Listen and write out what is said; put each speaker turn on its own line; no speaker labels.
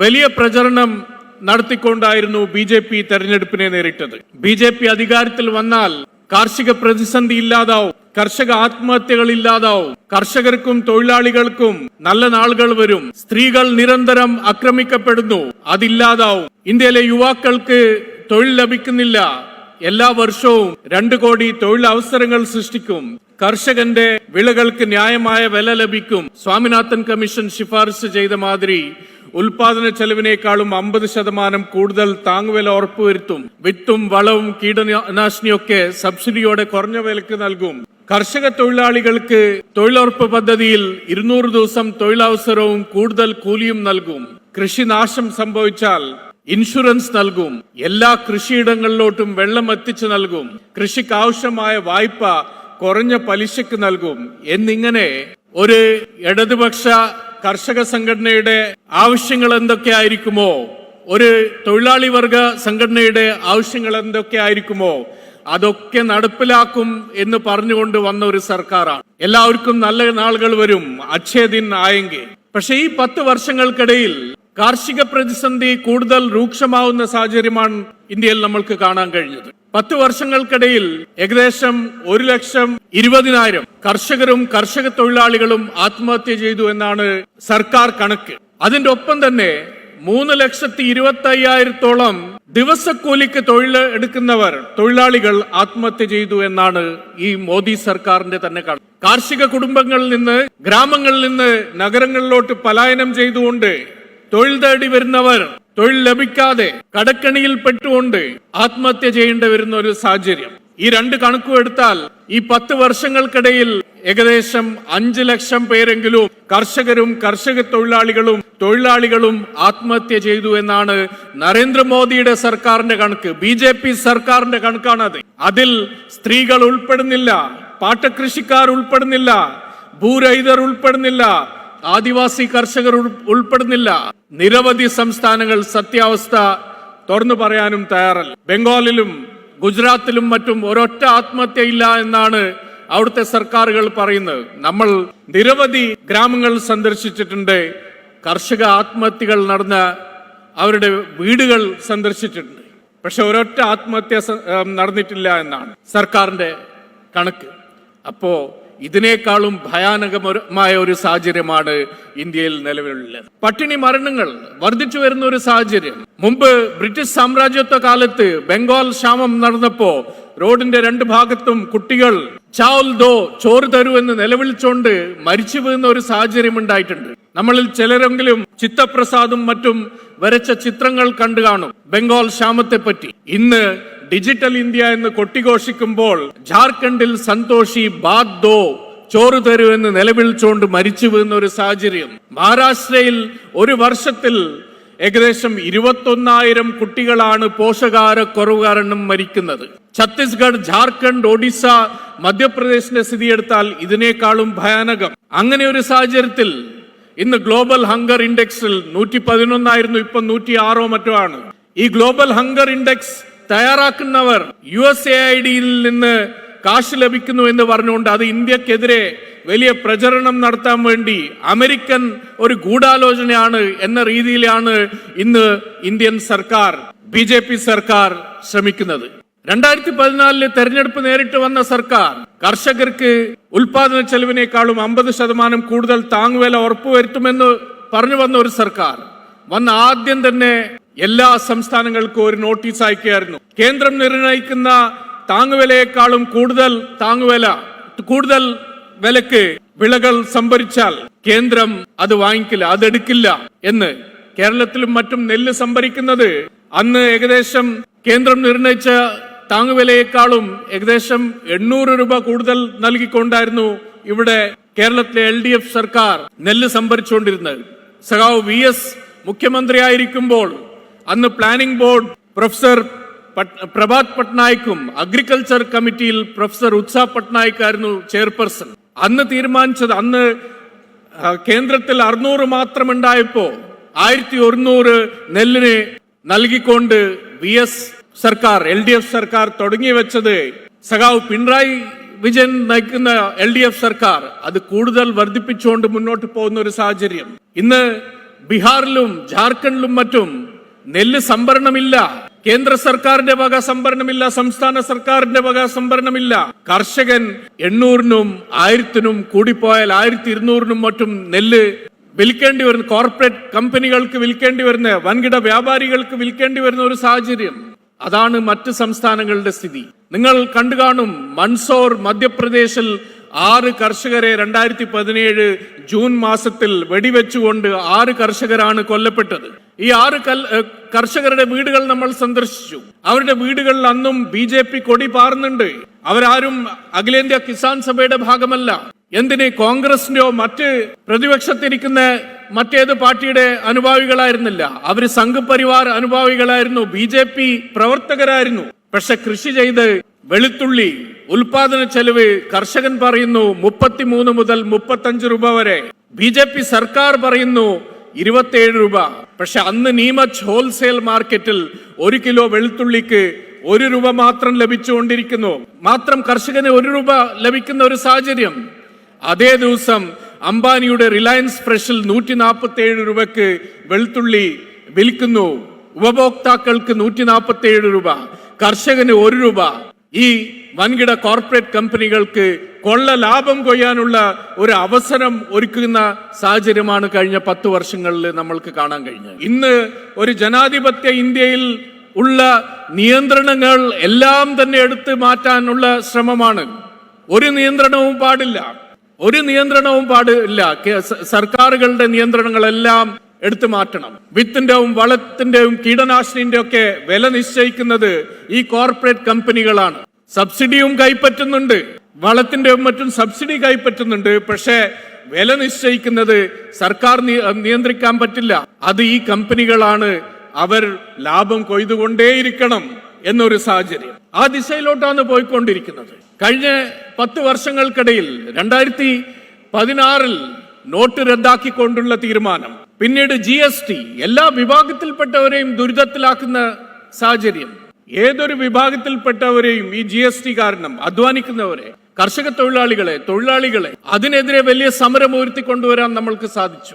വലിയ പ്രചരണം നടത്തിക്കൊണ്ടായിരുന്നു B J P തെരഞ്ഞെടുപ്പിനെ നേരിട്ടത്. ബി ജെ പി അധികാരത്തിൽ വന്നാൽ കാർഷിക പ്രതിസന്ധി ഇല്ലാതാവും കർഷക ആത്മഹത്യകൾ ഇല്ലാതാവും കർഷകർക്കും തൊഴിലാളികൾക്കും നല്ല നാളുകൾ വരും. സ്ത്രീകൾ നിരന്തരം ആക്രമിക്കപ്പെടുന്നു അതില്ലാതാവും. ഇന്ത്യയിലെ യുവാക്കൾക്ക് തൊഴിൽ ലഭിക്കുന്നില്ല. എല്ലാ വർഷവും രണ്ടു കോടി തൊഴിലവസരങ്ങൾ സൃഷ്ടിക്കും. കർഷകന്റെ വിളകൾക്ക് ന്യായമായ വില ലഭിക്കും. സ്വാമിനാഥൻ കമ്മീഷൻ ശിഫാർശ ചെയ്ത മാതിരി ഉൽപാദന ചെലവിനേക്കാളും അമ്പത് ശതമാനം കൂടുതൽ താങ്ങുവില ഉറപ്പുവരുത്തും. വിത്തും വളവും കീടനാശിനിയൊക്കെ സബ്സിഡിയോടെ കുറഞ്ഞ വിലക്ക് നൽകും. കർഷക തൊഴിലാളികൾക്ക് തൊഴിലുറപ്പ് പദ്ധതിയിൽ ഇരുന്നൂറ് ദിവസം തൊഴിലവസരവും കൂടുതൽ കൂലിയും നൽകും. കൃഷിനാശം സംഭവിച്ചാൽ ഇൻഷുറൻസ് നൽകും. എല്ലാ കൃഷിയിടങ്ങളിലോട്ടും വെള്ളം എത്തിച്ചു നൽകും. കൃഷിക്ക് ആവശ്യമായ വായ്പ കുറഞ്ഞ പലിശക്ക് നൽകും. എന്നിങ്ങനെ ഒരു ഇടതുപക്ഷ കർഷക സംഘടനയുടെ ആവശ്യങ്ങൾ എന്തൊക്കെയായിരിക്കുമോ ഒരു തൊഴിലാളി വർഗ സംഘടനയുടെ ആവശ്യങ്ങൾ എന്തൊക്കെയായിരിക്കുമോ അതൊക്കെ നടപ്പിലാക്കും എന്ന് പറഞ്ഞുകൊണ്ട് വന്ന ഒരു സർക്കാരാണ്. എല്ലാവർക്കും നല്ല നാളുകൾ വരും. അച്ഛേദിൻ ആയെങ്കിൽ. പക്ഷെ ഈ പത്ത് വർഷങ്ങൾക്കിടയിൽ കാർഷിക പ്രതിസന്ധി കൂടുതൽ രൂക്ഷമാവുന്ന സാഹചര്യമാണ് ഇന്ത്യയിൽ നമ്മൾക്ക് കാണാൻ കഴിഞ്ഞത്. പത്ത് വർഷങ്ങൾക്കിടയിൽ ഏകദേശം ഒരു ലക്ഷം ഇരുപതിനായിരം കർഷകരും കർഷക തൊഴിലാളികളും ആത്മഹത്യ ചെയ്തു എന്നാണ് സർക്കാർ കണക്ക്. അതിന്റെ ഒപ്പം തന്നെ മൂന്ന് ലക്ഷത്തി ഇരുപത്തി അയ്യായിരത്തോളം ദിവസക്കൂലിക്ക് തൊഴിൽ എടുക്കുന്നവർ തൊഴിലാളികൾ ആത്മഹത്യ ചെയ്തു എന്നാണ് ഈ മോദി സർക്കാരിന്റെ തന്നെ കണക്ക്. കാർഷിക കുടുംബങ്ങളിൽ നിന്ന് ഗ്രാമങ്ങളിൽ നിന്ന് നഗരങ്ങളിലോട്ട് പലായനം ചെയ്തുകൊണ്ട് തൊഴിൽ തേടി വരുന്നവർ തൊഴിൽ ലഭിക്കാതെ കടക്കണിയിൽ പെട്ടുകൊണ്ട് ആത്മഹത്യ ചെയ്യേണ്ടി വരുന്ന ഒരു സാഹചര്യം. ഈ രണ്ട് കണക്കും എടുത്താൽ ഈ പത്ത് വർഷങ്ങൾക്കിടയിൽ ഏകദേശം അഞ്ച് ലക്ഷം പേരെങ്കിലും കർഷകരും കർഷക തൊഴിലാളികളും തൊഴിലാളികളും ആത്മഹത്യ ചെയ്തു എന്നാണ് നരേന്ദ്രമോദിയുടെ സർക്കാരിന്റെ കണക്ക്. ബി ജെ പി സർക്കാരിന്റെ കണക്കാണത് അതിൽ സ്ത്രീകൾ ഉൾപ്പെടുന്നില്ല പാട്ടകൃഷിക്കാർ ഉൾപ്പെടുന്നില്ല ഭൂരഹിതർ ഉൾപ്പെടുന്നില്ല ആദിവാസി കർഷകർ ഉൾ- ഉൾപ്പെടുന്നില്ല. നിരവധി സംസ്ഥാനങ്ങൾ സത്യാവസ്ഥ തുറന്നു പറയാനും തയ്യാറല്ല. ബംഗാളിലും ഗുജറാത്തിലും മറ്റും ഒരൊറ്റ ആത്മഹത്യയില്ല എന്നാണ് അവിടുത്തെ സർക്കാരുകൾ പറയുന്നത്. നമ്മൾ നിരവധി ഗ്രാമങ്ങൾ സന്ദർശിച്ചിട്ടുണ്ട്. കർഷക ആത്മഹത്യകൾ നടന്ന അവരുടെ വീടുകൾ സന്ദർശിച്ചിട്ടുണ്ട്. പക്ഷെ ഒരൊറ്റ ആത്മഹത്യ നടന്നിട്ടില്ല എന്നാണ് സർക്കാരിന്റെ കണക്ക്. അപ്പോ ഇതിനേക്കാളും ഭയാനകമായ ഒരു സാഹചര്യമാണ് ഇന്ത്യയിൽ നിലവിലുള്ളത്. പട്ടിണി മരണങ്ങൾ വർദ്ധിച്ചു വരുന്ന ഒരു സാഹചര്യം. മുമ്പ് ബ്രിട്ടീഷ് സാമ്രാജ്യത്വ കാലത്ത് ബംഗാൾ ക്ഷാമം നടന്നപ്പോ റോഡിന്റെ രണ്ട് ഭാഗത്തും കുട്ടികൾ ചാവൽ ദോ ചോറ് തരൂ എന്ന് നിലവിളിച്ചുകൊണ്ട് മരിച്ചു വീഴുന്ന ഒരു സാഹചര്യം ഉണ്ടായിട്ടുണ്ട്. നമ്മളിൽ ചിലരെങ്കിലും ചിത്തപ്രസാദും മറ്റും വരച്ച ചിത്രങ്ങൾ കണ്ടു കാണും ബംഗാൾ ക്ഷാമത്തെ പറ്റി ഇന്ന് ഡിജിറ്റൽ ഇന്ത്യ എന്ന് കൊട്ടിഘോഷിക്കുമ്പോൾ ജാർഖണ്ഡിൽ സന്തോഷി ബാദ്ദോ ചോറ് തരൂ എന്ന് നിലവിളിച്ചുകൊണ്ട് മരിച്ചു വീഴുന്ന ഒരു സാഹചര്യം. മഹാരാഷ്ട്രയിൽ ഒരു വർഷത്തിൽ ഏകദേശം ഇരുപത്തൊന്നായിരം കുട്ടികളാണ് പോഷകാഹാരക്കുറവ് കാരണം മരിക്കുന്നത്. ഛത്തീസ്ഗഡ് ജാർഖണ്ഡ് ഒഡീസ മധ്യപ്രദേശിന്റെ സ്ഥിതി എടുത്താൽ ഇതിനേക്കാളും ഭയാനകം. അങ്ങനെ ഒരു സാഹചര്യത്തിൽ ഇന്ന് ഗ്ലോബൽ ഹങ്കർ ഇൻഡെക്സിൽ നൂറ്റി പതിനൊന്നായിരുന്നു ഇപ്പൊ നൂറ്റി ആറോ മറ്റോ ആണ്. ഈ ഗ്ലോബൽ ഹങ്കർ ഇൻഡെക്സ് തയ്യാറാക്കുന്നവർ യു എസ് എ ഐ ഡിയിൽ നിന്ന് കാശ് ലഭിക്കുന്നു എന്ന് പറഞ്ഞുകൊണ്ട് അത് ഇന്ത്യക്കെതിരെ വലിയ പ്രചരണം നടത്താൻ വേണ്ടി അമേരിക്കൻ ഒരു ഗൂഢാലോചനയാണ് എന്ന രീതിയിലാണ് ഇന്ന് ഇന്ത്യൻ സർക്കാർ ബി ജെ പി സർക്കാർ ശ്രമിക്കുന്നത്. രണ്ടായിരത്തി പതിനാലിൽ തെരഞ്ഞെടുപ്പ് നേരിട്ട് വന്ന സർക്കാർ കർഷകർക്ക് ഉൽപാദന ചെലവിനേക്കാളും അമ്പത് ശതമാനം കൂടുതൽ താങ്ങുവില ഉറപ്പുവരുത്തുമെന്ന് പറഞ്ഞു വന്ന ഒരു സർക്കാർ. വന്ന ആദ്യം തന്നെ എല്ലാ സംസ്ഥാനങ്ങൾക്കും ഒരു നോട്ടീസ് അയക്കുകയായിരുന്നു കേന്ദ്രം നിർണയിക്കുന്ന താങ്ങുവിലയേക്കാളും കൂടുതൽ താങ്ങുവില കൂടുതൽ വിലക്ക് വിളകൾ സംഭരിച്ചാൽ കേന്ദ്രം അത് വാങ്ങിക്കില്ല അതെടുക്കില്ല എന്ന് കേരളത്തിലും മറ്റും നെല്ല് സംഭരിക്കുന്നത് അന്ന് ഏകദേശം കേന്ദ്രം നിർണയിച്ച താങ്ങുവിലയേക്കാളും ഏകദേശം എണ്ണൂറ് രൂപ കൂടുതൽ നൽകിക്കൊണ്ടായിരുന്നു ഇവിടെ കേരളത്തിലെ എൽ ഡി എഫ് സർക്കാർ നെല്ല് സംഭരിച്ചുകൊണ്ടിരുന്നത്. സഖാവ് വി എസ് മുഖ്യമന്ത്രിയായിരിക്കുമ്പോൾ അന്ന് പ്ലാനിംഗ് ബോർഡ് പ്രൊഫസർ പ്രഭാത് പട്നായിക്കും അഗ്രികൾച്ചർ കമ്മിറ്റിയിൽ പ്രൊഫസർ ഉത്സാ പട്നായിക് ആയിരുന്നു ചെയർപേഴ്സൺ അന്ന് തീരുമാനിച്ചത് അന്ന് കേന്ദ്രത്തിൽ അറുന്നൂറ് മാത്രം ഉണ്ടായപ്പോ ആയിരത്തി ഒരുന്നൂറ് നെല്ലിന് നൽകിക്കൊണ്ട് വി എസ് സർക്കാർ എൽ ഡി എഫ് സർക്കാർ തുടങ്ങി വെച്ചത് സഖാവ് പിണറായി വിജയൻ നയിക്കുന്ന എൽ ഡി എഫ് സർക്കാർ. അത് കൂടുതൽ വർദ്ധിപ്പിച്ചുകൊണ്ട് മുന്നോട്ട് പോകുന്ന ഒരു സാഹചര്യം. ഇന്ന് ബീഹാറിലും ജാർഖണ്ഡിലും മറ്റും നെല്ല് സംഭരണമില്ല. കേന്ദ്ര സർക്കാരിന്റെ വക സംഭരണമില്ല സംസ്ഥാന സർക്കാരിന്റെ വക സംഭരണമില്ല. കർഷകൻ എണ്ണൂറിനും ആയിരത്തിനും കൂടിപ്പോയാൽ ആയിരത്തി ഇരുന്നൂറിനും മറ്റും നെല്ല് വിൽക്കേണ്ടി വരുന്ന കോർപ്പറേറ്റ് കമ്പനികൾക്ക് വിൽക്കേണ്ടി വരുന്ന വൻകിട വ്യാപാരികൾക്ക് വിൽക്കേണ്ടി വരുന്ന ഒരു സാഹചര്യം. അതാണ് മറ്റ് സംസ്ഥാനങ്ങളുടെ സ്ഥിതി. നിങ്ങൾ കണ്ടു കാണും മൺസോർ മധ്യപ്രദേശിൽ ആറ് കർഷകരെ രണ്ടായിരത്തി പതിനേഴ് ജൂൺ മാസത്തിൽ വെടിവെച്ചുകൊണ്ട് ആറ് കർഷകരാണ് കൊല്ലപ്പെട്ടത്. ഈ ആറ് കൽ- കർഷകരുടെ വീടുകൾ നമ്മൾ സന്ദർശിച്ചു. അവരുടെ വീടുകളിൽ അന്നും ബി ജെ പി കൊടി പാറുന്നുണ്ട്. അവരാരും അഖിലേന്ത്യാ കിസാൻ സഭയുടെ ഭാഗമല്ല. എന്തിന് കോൺഗ്രസിന്റെയോ മറ്റ് പ്രതിപക്ഷത്തിരിക്കുന്ന മറ്റേത് പാർട്ടിയുടെ അനുഭാവികളായിരുന്നില്ല. അവർ സംഘപരിവാർ അനുഭാവികളായിരുന്നു. ബി ജെ പി പ്രവർത്തകരായിരുന്നു. പക്ഷെ കൃഷി ചെയ്ത് വെളുത്തുള്ളി ഉൽപാദന ചെലവ് കർഷകൻ പറയുന്നു മുപ്പത്തിമൂന്ന് മുതൽ മുപ്പത്തഞ്ച് രൂപ വരെ. ബി സർക്കാർ പറയുന്നു ഇരുപത്തിയേഴ് രൂപ. പക്ഷെ അന്ന് നീമച്ച് ഹോൾസെയിൽ മാർക്കറ്റിൽ ഒരു കിലോ വെളുത്തുള്ളിക്ക് ഒരു രൂപ മാത്രം ലഭിച്ചുകൊണ്ടിരിക്കുന്നു. മാത്രം കർഷകന് ഒരു രൂപ ലഭിക്കുന്ന ഒരു സാഹചര്യം. അതേ ദിവസം അംബാനിയുടെ റിലയൻസ് ഫ്രഷിൽ നൂറ്റി നാൽപ്പത്തി ഏഴ് രൂപക്ക് വെളുത്തുള്ളി വിൽക്കുന്നു. ഉപഭോക്താക്കൾക്ക് നൂറ്റി നാൽപ്പത്തി ഏഴ് രൂപ കർഷകന് ഒരു രൂപ ഈ വൻകിട കോർപ്പറേറ്റ് കമ്പനികൾക്ക് കൊള്ള ലാഭം കൊയ്യാനുള്ള ഒരു അവസരം ഒരുക്കുന്ന സാഹചര്യമാണ് കഴിഞ്ഞ പത്ത് വർഷങ്ങളിൽ നമ്മൾക്ക് കാണാൻ കഴിഞ്ഞത്. ഇന്ന് ഒരു ജനാധിപത്യ ഇന്ത്യയിൽ ഉള്ള നിയന്ത്രണങ്ങൾ എല്ലാം തന്നെ എടുത്തു മാറ്റാനുള്ള ശ്രമമാണ്. ഒരു നിയന്ത്രണവും പാടില്ല. ഒരു നിയന്ത്രണവും പാടില്ല. സർക്കാരുകളുടെ നിയന്ത്രണങ്ങളെല്ലാം എടുത്തു മാറ്റണം. വിത്തിന്റെയും വളത്തിന്റെയും കീടനാശിനിന്റെ ഒക്കെ വില നിശ്ചയിക്കുന്നത് ഈ കോർപ്പറേറ്റ് കമ്പനികളാണ്. സബ്സിഡിയും കൈപ്പറ്റുന്നുണ്ട്. വളത്തിന്റെയും മറ്റും സബ്സിഡി കൈപ്പറ്റുന്നുണ്ട്. പക്ഷേ വില നിശ്ചയിക്കുന്നത് സർക്കാർ നിയന്ത്രിക്കാൻ പറ്റില്ല. അത് ഈ കമ്പനികളാണ് അവർ ലാഭം കൊയ്തുകൊണ്ടേയിരിക്കണം എന്നൊരു സാഹചര്യം. ആ ദിശയിലോട്ടാണ് പോയിക്കൊണ്ടിരിക്കുന്നത്. കഴിഞ്ഞ പത്ത് വർഷങ്ങൾക്കിടയിൽ രണ്ടായിരത്തി പതിനാറിൽ നോട്ട് റദ്ദാക്കിക്കൊണ്ടുള്ള തീരുമാനം. പിന്നീട് ജി എസ് ടി എല്ലാ വിഭാഗത്തിൽപ്പെട്ടവരെയും ദുരിതത്തിലാക്കുന്ന സാഹചര്യം. ഏതൊരു വിഭാഗത്തിൽപ്പെട്ടവരെയും ഈ ജി എസ് ടി കാരണം അധ്വാനിക്കുന്നവരെ കർഷക തൊഴിലാളികളെ തൊഴിലാളികളെ അതിനെതിരെ വലിയ സമരം ഉയർത്തിക്കൊണ്ടുവരാൻ നമ്മൾക്ക് സാധിച്ചു.